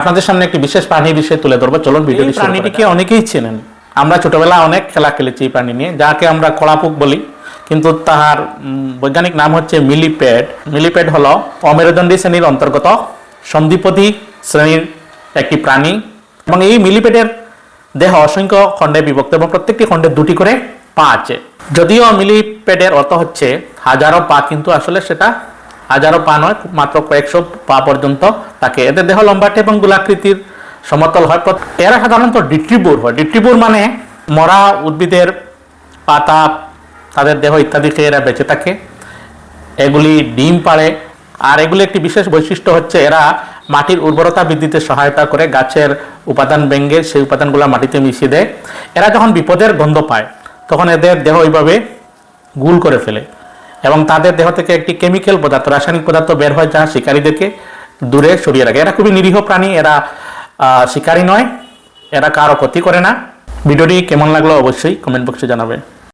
আপনাদের সামনে একটি বিশেষ প্রাণী বিষয় তুলে ধরবো। চলুন ভিডিও প্রাণীটিকে অনেকেই চেনেন। আমরা ছোটবেলা অনেক খেলা খেলেছি এই প্রাণী নিয়ে যাকে আমরা কলাপুক বলি। কিন্তু তাহার বৈজ্ঞানিক নাম হচ্ছে মিলিপ্যাড। মিলিপ্যাড হলো অমেরুদণ্ডী শ্রেণির অন্তর্গত সন্ধিপতি শ্রেণির একটি প্রাণী। এবং এই মিলিপ্যাডের দেহ অসংখ্য খণ্ডে বিভক্ত এবং প্রত্যেকটি খণ্ডে দুটি করে পা আছে। যদিও মিলিপ্যাডের অর্থ হচ্ছে হাজারো পা কিন্তু আসলে সেটা হাজারো পা নয় মাত্র কয়েকশো পা পর্যন্ত থাকে এদের দেহ লম্বাটে এবং গোলাকৃতির সমতল হয়। এরা সাধারণত ডিট্রিবুর হয়। ডিট্রিবুর মানে মরা উদ্ভিদের পাতা, তাদের দেহ ইত্যাদি খেয়ে এরা বেঁচে থাকে। এগুলি ডিম পাড়ে। আর এগুলি একটি বিশেষ বৈশিষ্ট্য হচ্ছে এরা মাটির উর্বরতা বৃদ্ধিতে সহায়তা করে। গাছের উপাদান ব্যঙ্গে সেই উপাদানগুলো মাটিতে মিশিয়ে দেয়। এরা যখন বিপদের গন্ধ পায়, তখন এদের দেহ ওইভাবে গুল করে ফেলে এবং তাদের দেহ থেকে একটি কেমিক্যাল পদার্থ, রাসায়নিক পদার্থ বের হয় যা শিকারীদেরকে দূরে সরিয়ে রাখে। এরা খুবই নিরীহ প্রাণী, এরা শিকারী নয়, এরা কারও ক্ষতি করে না। ভিডিওটি কেমন লাগল অবশ্যই কমেন্ট বক্সে জানাবে।